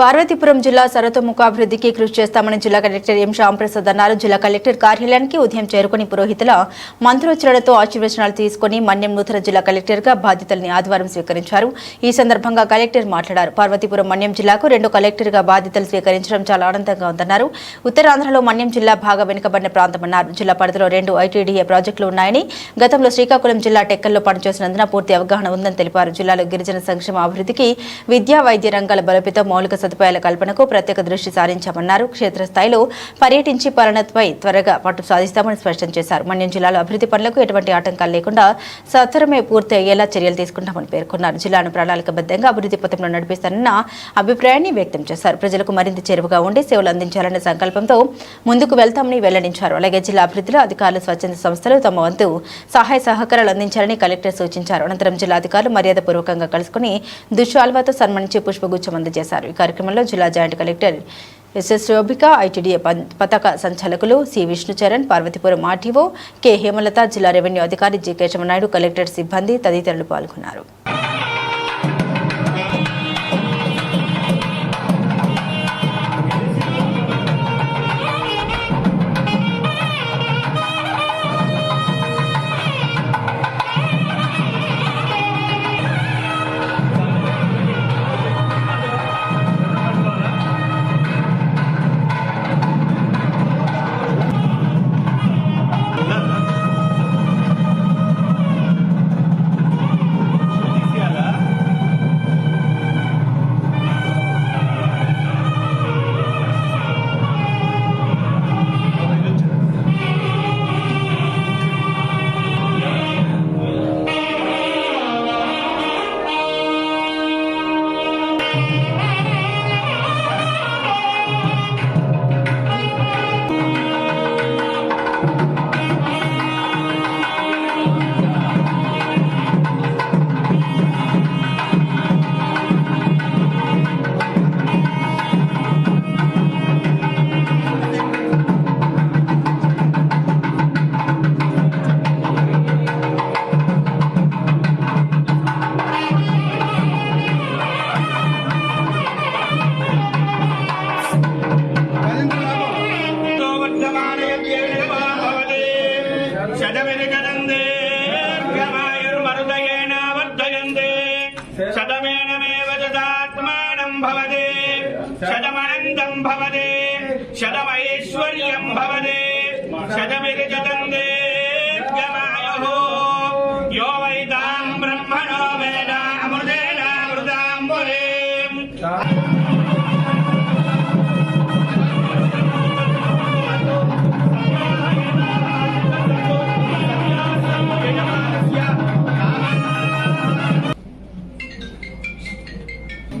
పార్వతీపురం జిల్లా సర్వతోముఖ అభివృద్ధికి కృషి చేస్తామని జిల్లా కలెక్టర్ ఎం శ్యాంప్రసాద్ అన్నారు. జిల్లా కలెక్టర్ కార్యాలయానికి ఉదయం చేరుకుని పురోహితుల మంత్రోచ్చరణతో ఆశీర్వచనాలు తీసుకుని మన్యం నూతన జిల్లా కలెక్టర్గా బాధ్యతల్ని ఆదివారం స్వీకరించారు. ఈ సందర్భంగా కలెక్టర్ మాట్లాడారు. పార్వతీపురం మన్యం జిల్లాకు రెండు కలెక్టర్గా బాధ్యతలు స్వీకరించడం చాలా ఆనందంగా ఉందన్నారు. ఉత్తరాంధ్రలో మన్యం జిల్లా బాగా వెనుకబడిన ప్రాంతమన్నారు జిల్లా పరిధిలో రెండు ఐటీడీఏ ప్రాజెక్టులు ఉన్నాయని గతంలో శ్రీకాకుళం జిల్లా టెక్కల్లో పనిచేసినందున పూర్తి అవగాహన ఉందని తెలిపారు. జిల్లాలో గిరిజన సంక్షేమ అభివృద్ధికి విద్యా వైద్య రంగాల బలోపేతం మౌలిక సదుపాయాల కల్పనకు ప్రత్యేక దృష్టి సారించామన్నారు. క్షేత్రస్థాయిలో పర్యటించి పాలనపై త్వరగా పట్టు సాధిస్తామని స్పష్టం చేశారు. మన్యం జిల్లాలో అభివృద్ధి పనులకు ఎటువంటి ఆటంకాలు లేకుండా సత్వరమే పూర్తి అయ్యేలా చర్యలు తీసుకుంటామని పేర్కొన్నారు. జిల్లాను ప్రణాళికబద్ధంగా అభివృద్ధి పథంలో నడిపిస్తానన్న అభిప్రాయాన్ని వ్యక్తం చేశారు. ప్రజలకు మరింత చేరువగా ఉండి సేవలు అందించాలనే సంకల్పంతో ముందుకు వెళ్తామని వెల్లడించారు. అలాగే జిల్లా అభివృద్ధిలో అధికారులు స్వచ్ఛంద సంస్థలు తమ వంతు సహాయ సహకారాలు అందించాలని కలెక్టర్ సూచించారు. అనంతరం జిల్లా అధికారులు మర్యాదపూర్వకంగా కలుసుకుని దుశ్శాల్వాతో సన్మానించి పుష్పగుచ్చం అందజేశారు. ఈ కార్యక్రమంలో జిల్లా joint collector SS Shobhika ITDA పం- పతాక సంచాలకులు C Vishnucharan Parvathipuram RTO K Hemalatha జిల్లా రెవెన్యూ అధికారి జి కేశవనాయుడు కలెక్టర్ సిబ్బంది తదితరులు పాల్గొన్నారు. శతమేనమేవ తదాత్మానం భవతి శతమనందం భవతి శతమైశ్వర్యం భవతి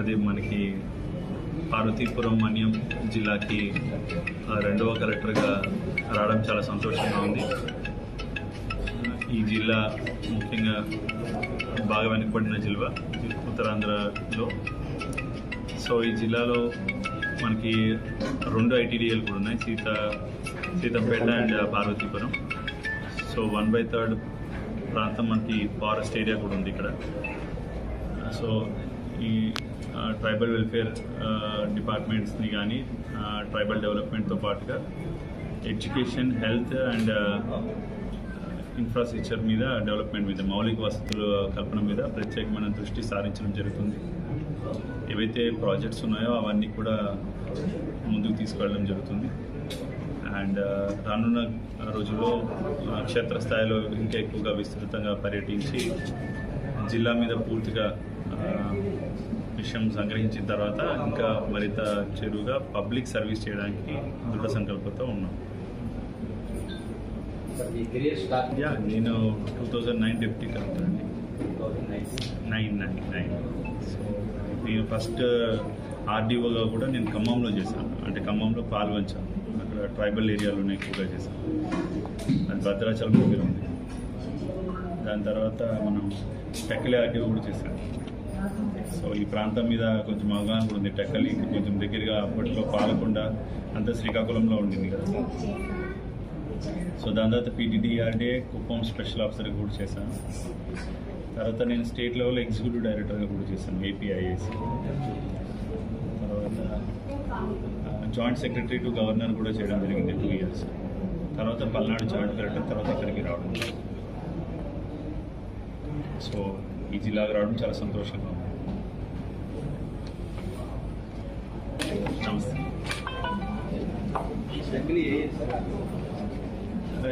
అది మనకి పార్వతీపురం మన్యం జిల్లాకి రెండవ కలెక్టర్గా రావడం చాలా సంతోషంగా ఉంది. ఈ జిల్లా ముఖ్యంగా బాగా వెనుకబడిన జిల్లా ఉత్తరాంధ్రలో. సో ఈ జిల్లాలో మనకి రెండు ఐటీడీఎల్ కూడా ఉన్నాయి Sita Seethampeta and Parvathipuram. So one by third ప్రాంతం మనకి ఫారెస్ట్ ఏరియా కూడా ఉంది ఇక్కడ. సో ఈ ట్రైబల్ వెల్ఫేర్ డిపార్ట్మెంట్స్ని కానీ ట్రైబల్ డెవలప్మెంట్తో పాటుగా ఎడ్యుకేషన్ హెల్త్ అండ్ ఇన్ఫ్రాస్ట్రక్చర్ మీద డెవలప్మెంట్ మీద మౌలిక వసతుల కల్పన మీద ప్రత్యేకమైన దృష్టి సారించడం జరుగుతుంది. ఏవైతే ప్రాజెక్ట్స్ ఉన్నాయో అవన్నీ కూడా ముందుకు తీసుకెళ్ళడం జరుగుతుంది. అండ్ రానున్న రోజుల్లో క్షేత్రస్థాయిలో ఇంకా ఎక్కువగా విస్తృతంగా పర్యటించి జిల్లా మీద పూర్తిగా విషయం సంగ్రహించిన తర్వాత ఇంకా మరింత చెరువుగా పబ్లిక్ సర్వీస్ చేయడానికి దృఢ సంకల్పంతో ఉన్నాం. యా నేను two thousand nine deputy collector అండి. Nine nine nine. సో నేను ఫస్ట్ ఆర్డీఓగా కూడా నేను ఖమ్మంలో చేశాను. అంటే ఖమ్మంలో పాల్గొంచాను అక్కడ ట్రైబల్ ఏరియాలోనే ఎక్కువగా చేశాను. అది భద్రాచలం దగ్గర ఉంది. దాని తర్వాత మనం టెక్కలి ఆర్డీఓ కూడా చేశాను. సో ఈ ప్రాంతం మీద కొంచెం అవగాహన కూడా ఉంది. టెక్కలి కొంచెం దగ్గరగా అప్పట్లో పాలకొండ అంతా శ్రీకాకుళంలో ఉండింది కదా. సో దాని తర్వాత పీటీడీఆర్డీఏ కుప్పం స్పెషల్ ఆఫీసర్గా కూడా చేశాను. తర్వాత నేను స్టేట్ లెవెల్ ఎగ్జిక్యూటివ్ డైరెక్టర్గా కూడా చేశాను APIAC joint secretary to governor కూడా చేయడం జరిగింది టూ ఇయర్స్. తర్వాత పల్నాడు జాయింట్ కలెక్టర్ తర్వాత ఇక్కడికి రావడం. సో ఈ జిల్లాకు రావడం చాలా సంతోషంగా ఉంది. నమస్తే.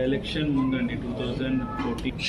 ఎలక్షన్ ముందండి టూ థౌజండ్ ఫోర్టీన్.